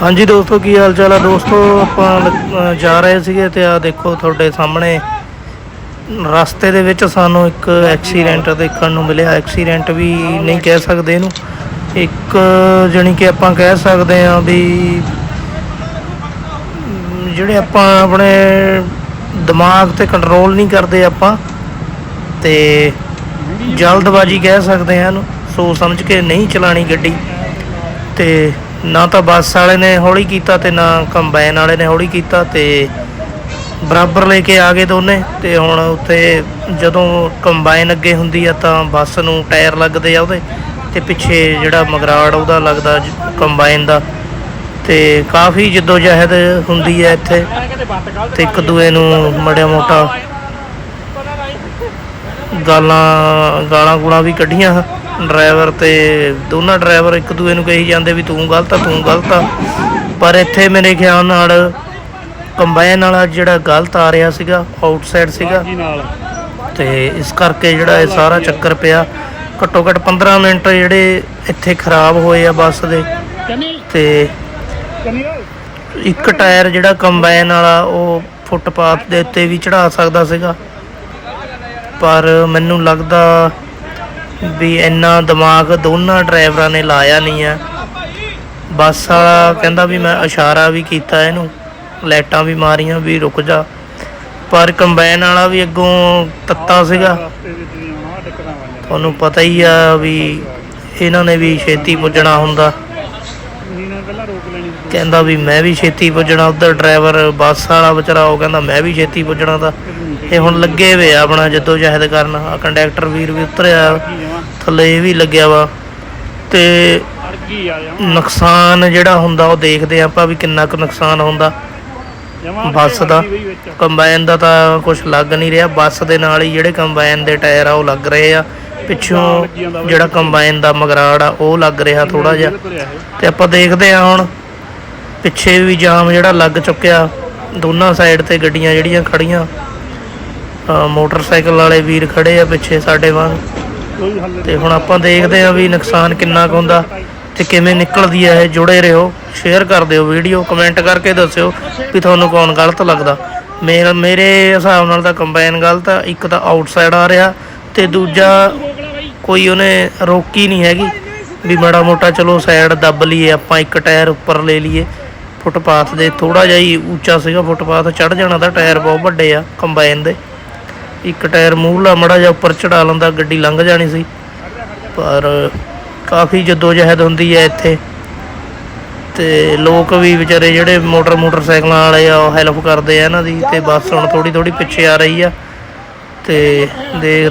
ਹਾਂਜੀ ਦੋਸਤੋ, ਕੀ ਹਾਲ ਚਾਲ ਆ? ਦੋਸਤੋ, ਆਪਾਂ ਲ- ਜਾ ਰਹੇ ਸੀਗੇ ਤੇ ਆ ਦੇਖੋ ਤੁਹਾਡੇ ਸਾਹਮਣੇ। ਰਸਤੇ ਦੇ ਵਿੱਚ ਸਾਨੂੰ ਇੱਕ ਐਕਸੀਡੈਂਟ ਦੇਖਣ ਨੂੰ ਮਿਲਿਆ। ਐਕਸੀਡੈਂਟ ਵੀ ਨਹੀਂ ਕਹਿ ਸਕਦੇ ਇਹਨੂੰ। ਇੱਕ ਜਾਣੀ ਕਿ ਆਪਾਂ ਕਹਿ ਸਕਦੇ ਆ ਵੀ ਜਿਹੜੇ ਆਪਾਂ ਆਪਣੇ ਦਿਮਾਗ ਤੇ ਕੰਟਰੋਲ ਨਹੀਂ ਕਰਦੇ ਆਪਾਂ, ਤੇ ਜਲਦਬਾਜ਼ੀ ਕਹਿ ਸਕਦੇ ਆ ਇਹਨੂੰ। ਸੋਚ ਸਮਝ ਕੇ ਨਹੀਂ ਚਲਾਣੀ ਗੱਡੀ। ਤੇ ਨਾ ਤਾਂ ਬੱਸ ਵਾਲੇ ਨੇ ਹੌਲੀ ਕੀਤਾ ਤੇ ਨਾ ਕੰਬਾਈਨ ਵਾਲੇ ਨੇ ਹੌਲੀ ਕੀਤਾ ਤੇ ਬਰਾਬਰ ਲੈ ਕੇ ਆ ਗਏ ਦੋਨੇ ਤੇ ਹੁਣ ਉੱਥੇ ਜਦੋਂ ਕੰਬਾਈਨ ਅੱਗੇ ਹੁੰਦੀ ਆ ਤਾਂ ਬੱਸ ਨੂੰ ਟਾਇਰ ਲੱਗਦੇ ਆ ਉਹਦੇ ਤੇ ਪਿੱਛੇ ਜਿਹੜਾ ਮਗਰਾੜ ਉਹਦਾ ਲੱਗਦਾ ਕੰਬਾਈਨ ਦਾ ਤੇ ਕਾਫੀ ਜਿੱਦੋ ਜਹਿਦ ਹੁੰਦੀ ਹੈ ਇੱਥੇ ਤੇ ਇੱਕ ਦੂਏ ਨੂੰ ਮੜਿਆ ਮੋਟਾ ਗਾਲਾਂ ਗਾਲਾਂ ਗੂਲਾਂ ਵੀ ਕੱਢੀਆਂ। ਡਰਾਈਵਰ ਤੇ ਦੋਨਾਂ ਡਰਾਈਵਰ ਇੱਕ ਦੂਏ ਨੂੰ ਕਹੀ ਜਾਂਦੇ ਵੀ ਤੂੰ ਗਲਤ ਆ ਤੂੰ ਗਲਤ ਆ। ਪਰ ਇੱਥੇ ਮੇਰੇ ਖਿਆਲ ਨਾਲ ਕੰਬਾਈਨ ਵਾਲਾ ਜਿਹੜਾ ਗਲਤ ਆ ਰਿਹਾ ਸੀਗਾ ਆਊਟਸਾਈਡ ਸੀਗਾ। ਤੇ ਇਸ ਕਰਕੇ ਜਿਹੜਾ ਇਹ ਸਾਰਾ ਚੱਕਰ ਪਿਆ। ਘੱਟੋ ਘੱਟ 15 ਮਿੰਟ ਜਿਹੜੇ ਇੱਥੇ ਖਰਾਬ ਹੋਏ ਆ ਬੱਸ ਦੇ। ਤੇ ਇੱਕ ਟਾਇਰ ਜਿਹੜਾ ਕੰਬਾਈਨ ਵਾਲਾ ਉਹ ਫੁੱਟਪਾਥ ਦੇ ਉੱਤੇ ਵੀ ਚੜਾ ਸਕਦਾ ਸੀਗਾ। ਪਰ ਮੈਨੂੰ ਲੱਗਦਾ ਵੀ ਇੰਨਾ ਦਿਮਾਗ ਦੋਨਾਂ ਡਰਾਈਵਰਾਂ ਨੇ ਲਾਇਆ ਨਹੀਂ ਆ। ਬੱਸ ਵਾਲਾ ਕਹਿੰਦਾ ਵੀ ਮੈਂ ਇਸ਼ਾਰਾ ਵੀ ਕੀਤਾ ਇਹਨੂੰ, ਲਾਈਟਾਂ ਵੀ ਮਾਰੀਆਂ ਵੀ ਰੁਕ ਜਾ। ਪਰ ਕੰਬਾਈਨ ਵਾਲਾ ਵੀ ਅੱਗੋਂ ਤੱਤਾ ਸੀਗਾ। ਤੁਹਾਨੂੰ ਪਤਾ ਹੀ ਆ ਵੀ ਇਹਨਾਂ ਨੇ ਵੀ ਛੇਤੀ ਪੁੱਜਣਾ ਹੁੰਦਾ। ਕਹਿੰਦਾ ਵੀ ਮੈਂ ਵੀ ਛੇਤੀ ਪੁੱਜਣਾ, ਉਧਰ ਡਰਾਈਵਰ ਬੱਸ ਵਾਲਾ ਵਿਚਾਰਾ ਉਹ ਕਹਿੰਦਾ ਮੈਂ ਵੀ ਛੇਤੀ ਪੁੱਜਣਾ ਤਾਂ। ਇਹ ਹੁਣ ਲੱਗੇ ਵੇ ਆ ਆਪਣਾ ਜਦੋਂ ਜਹਿਦ ਕਰਨ ਆ ਕੰਡਕਟਰ ਵੀਰ ਵੀ ਉਤਰਿਆ। ਥੱਲੇ ਇਹ ਵੀ ਲੱਗਿਆ ਵਾ ਤੇ ਨੁਕਸਾਨ ਜਿਹੜਾ ਹੁੰਦਾ ਉਹ ਦੇਖਦੇ ਆ ਆਪਾਂ ਵੀ ਕਿੰਨਾ ਕੁ ਨੁਕਸਾਨ ਹੁੰਦਾ। ਬੱਸ ਦਾ ਕੰਬਾਈਨ ਦਾ ਤਾਂ ਕੁਝ ਲੱਗ ਨਹੀਂ ਰਿਹਾ। ਬੱਸ ਦੇ ਨਾਲ ਹੀ ਜਿਹੜੇ ਕੰਬਾਈਨ ਦੇ ਟਾਇਰ ਆ ਉਹ ਲੱਗ ਰਹੇ ਆ। ਪਿੱਛੋਂ ਜਿਹੜਾ ਕੰਬਾਈਨ ਦਾ ਮਗਰਾੜ ਆ, ਉਹ ਲੱਗ ਰਿਹਾ ਥੋੜਾ ਜਿਹਾ। ਤੇ ਆਪਾਂ ਦੇਖਦੇ ਆ ਹੁਣ ਪਿੱਛੇ ਵੀ ਜਾਮ ਜਿਹੜਾ ਲੱਗ ਚੁੱਕਿਆ। ਦੋਨਾਂ ਸਾਈਡ ਤੇ ਗੱਡੀਆਂ ਜਿਹੜੀਆਂ ਖੜੀਆਂ ਮੋਟਰਸਾਈਕਲ ਵਾਲੇ ਵੀਰ ਖੜੇ ਆ ਪਿੱਛੇ ਸਾਡੇ ਵਾਂਗ। ਤੇ ਹੁਣ ਆਪਾਂ ਦੇਖਦੇ ਆ ਵੀ ਨੁਕਸਾਨ ਕਿੰਨਾ ਕੁ ਹੁੰਦਾ ਤੇ ਕਿਵੇਂ ਨਿਕਲਦੀ ਹੈ ਇਹ। ਜੁੜੇ ਰਹੋ ਸ਼ੇਅਰ ਕਰ ਦਿਓ ਵੀਡੀਓ ਕਮੈਂਟ ਕਰਕੇ ਦੱਸਿਓ ਵੀ ਤੁਹਾਨੂੰ ਕੌਣ ਗਲਤ ਲੱਗਦਾ। ਮੇਰਾ, ਮੇਰੇ ਹਿਸਾਬ ਨਾਲ ਤਾਂ ਕੰਬਾਈਨ ਗਲਤ ਆ, ਇੱਕ ਤਾਂ ਆਊਟਸਾਈਡ ਆ ਰਿਹਾ ਤੇ ਦੂਜਾ ਕੋਈ ਉਹਨੇ ਰੋਕੀ ਨਹੀਂ ਹੈਗੀ ਵੀ ਮਾੜਾ ਮੋਟਾ ਚਲੋ ਸਾਈਡ ਦੱਬ ਲਈਏ, ਆਪਾਂ ਇੱਕ ਟਾਇਰ ਉੱਪਰ ਲੈ ਲਈਏ। ਫੁੱਟਪਾਥ ਦੇ ਥੋੜਾ ਜਿਹਾ ਹੀ ਉੱਚਾ ਸੀਗਾ ਫੁੱਟਪਾਥ ਚੜ ਜਾਣਾ ਤਾਂ ਟਾਇਰ ਬਹੁਤ ਵੱਡੇ ਆ ਕੰਬਾਈਨ ਦੇ। ਇੱਕ ਟਾਇਰ ਮੂਹਰਲਾ ਮੜਾ ਜਿਹਾ ਉੱਪਰ ਚੜਾ ਲੈਂਦਾ, ਗੱਡੀ ਲੰਘ ਜਾਣੀ ਸੀ। ਪਰ ਕਾਫੀ ਜਹਿਦ ਹੁੰਦੀ ਹੈ ਇੱਥੇ। ਤੇ ਲੋਕ ਵੀ ਵਿਚਾਰੇ ਜਿਹੜੇ ਮੋਟਰ ਮੋਟਰਸਾਈਕਲਾਂ ਵਾਲੇ ਆ, ਉਹ ਹੈਲਪ ਕਰਦੇ ਆ ਇਹਨਾਂ ਦੀ। ਤੇ ਬੱਸ ਹੁਣ ਥੋੜੀ ਥੋੜੀ ਪਿੱਛੇ ਆ ਰਹੀ ਆ। ਤੇ ਦੇਖਦੇ ਆ